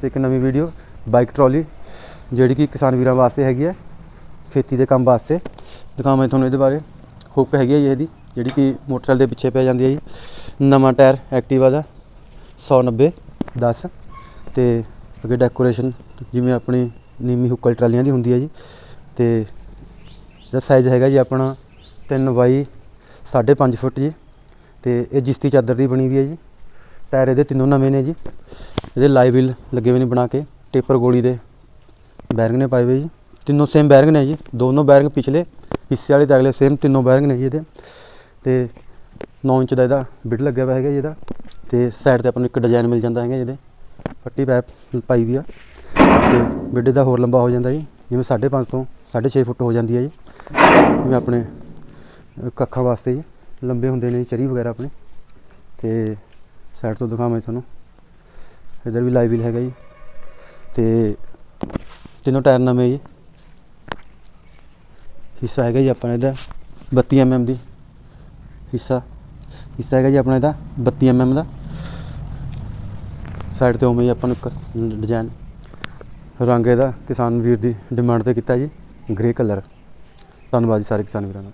ਤੇ ਇੱਕ ਨਵੀਂ ਵੀਡੀਓ, ਬਾਈਕ ਟਰਾਲੀ, ਜਿਹੜੀ ਕਿ ਕਿਸਾਨ ਵੀਰਾਂ ਵਾਸਤੇ ਹੈਗੀ ਹੈ, ਖੇਤੀ ਦੇ ਕੰਮ ਵਾਸਤੇ। ਦਿਖਾਵਾਂ ਤੁਹਾਨੂੰ ਇਹਦੇ ਬਾਰੇ। ਹੁੱਕ ਹੈਗੀ ਹੈ ਜੀ ਇਹਦੀ, ਜਿਹੜੀ ਕਿ ਮੋਟਰਸਾਈਕਲ ਦੇ ਪਿੱਛੇ ਪੈ ਜਾਂਦੀ ਹੈ ਜੀ। ਨਵਾਂ ਟਾਇਰ ਐਕਟਿਵਾ ਦਾ 190 10 ਤੇ ਅੱਗੇ ਡੈਕੋਰੇਸ਼ਨ ਜਿਵੇਂ ਆਪਣੀ ਨੀਮੀ ਹੁੱਕਲ ਟਰਾਲੀਆਂ ਦੀ ਹੁੰਦੀ ਹੈ ਜੀ। ਤੇ ਇਹਦਾ ਸਾਈਜ਼ ਹੈਗਾ ਜੀ ਆਪਣਾ 3 ਬਾਈ 5.5 ਫੁੱਟ ਜੀ। ਤੇ ਇਹ ਜਿਸਤੀ ਚਾਦਰ ਦੀ ਬਣੀ ਹੋਈ ਹੈ ਜੀ। ਟਾਇਰ ਇਹਦੇ ਤਿੰਨੋਂ ਨਵੇਂ ਨੇ ਜੀ। ਇਹਦੇ ਲਾਈਵ ਵੀਲ ਲੱਗੇ ਹੋਏ ਨੇ ਬਣਾ ਕੇ ਟੇਪਰ ਗੋਲੀ ਦੇ। ਬੈਰਿੰਗ ਨੇ ਪਾਏ ਹੋਏ ਜੀ। ਤਿੰਨੋਂ ਸੇਮ ਬੈਰਿੰਗ ਨੇ ਜੀ। ਦੋਨੋਂ ਬੈਰਿੰਗ ਪਿਛਲੇ, ਹਿੱਸੇ ਵਾਲੇ ਤੇ ਅਗਲੇ ਸੇਮ ਤਿੰਨੋਂ ਬੈਰਿੰਗ ਨੇ ਜੀ ਇਹਦੇ। ਤੇ 9 ਇੰਚ ਦਾ ਇਹਦਾ ਬਿਟ ਲੱਗਿਆ ਹੋਇਆ ਹੈਗਾ ਜਿਹਦਾ ਇਹਦਾ। ਤੇ ਸਾਈਡ ਤੇ ਆਪਾਂ ਨੂੰ ਇੱਕ ਡਿਜ਼ਾਈਨ ਮਿਲ ਜਾਂਦਾ ਹੈਗਾ ਜਿਹਦੇ ਪੱਟੀ ਪੈਪ ਪਾਈ ਵੀ ਆ। ਤੇ ਬਿੱਡੇ ਦਾ ਹੋਰ ਲੰਬਾ ਹੋ ਜਾਂਦਾ ਜੀ। ਜਿਵੇਂ 5.5 ਤੋਂ 6.5 ਫੁੱਟ ਹੋ ਜਾਂਦੀ ਹੈ ਜੀ। ਜਿਵੇਂ ਆਪਣੇ ਕੱਖਾਂ ਵਾਸਤੇ ਜੀ। ਲੰਬੇ ਹੁੰਦੇ ਨੇ ਚਰੀ ਵਗੈਰਾ ਆਪਣੇ। ਤੇ ਸਾਈਡ ਤੋਂ ਦਿਖਾਵਾਂ ਤੁਹਾਨੂੰ। ਇਧਰ ਵੀ ਲਾਈਵ ਵੀਲ ਹੈਗਾ ਜੀ। ਤੇ ਤਿੰਨੋਂ ਟਾਇਰ ਨਵੇਂ ਜੀ। ਹਿੱਸਾ ਹੈਗਾ ਜੀ ਆਪਣਾ ਇਹਦਾ 32 mm ਦੀ। ਹਿੱਸਾ ਹਿੱਸਾ ਹੈਗਾ ਜੀ ਆਪਣਾ ਇਹਦਾ 32 mm ਦਾ। ਸਾਈਡ ਤੇ ਉਵੇਂ ਹੀ ਆਪਾਂ ਨੂੰ ਇੱਕ ਡਿਜ਼ਾਈਨ ਰੰਗ ਇਹਦਾ ਕਿਸਾਨ ਵੀਰ ਦੀ ਡਿਮਾਂਡ ਤੇ ਕੀਤਾ ਜੀ ਗ੍ਰੇ ਕਲਰ ਧੰਨਵਾਦ ਜੀ ਸਾਰੇ ਕਿਸਾਨ ਵੀਰਾਂ ਦਾ।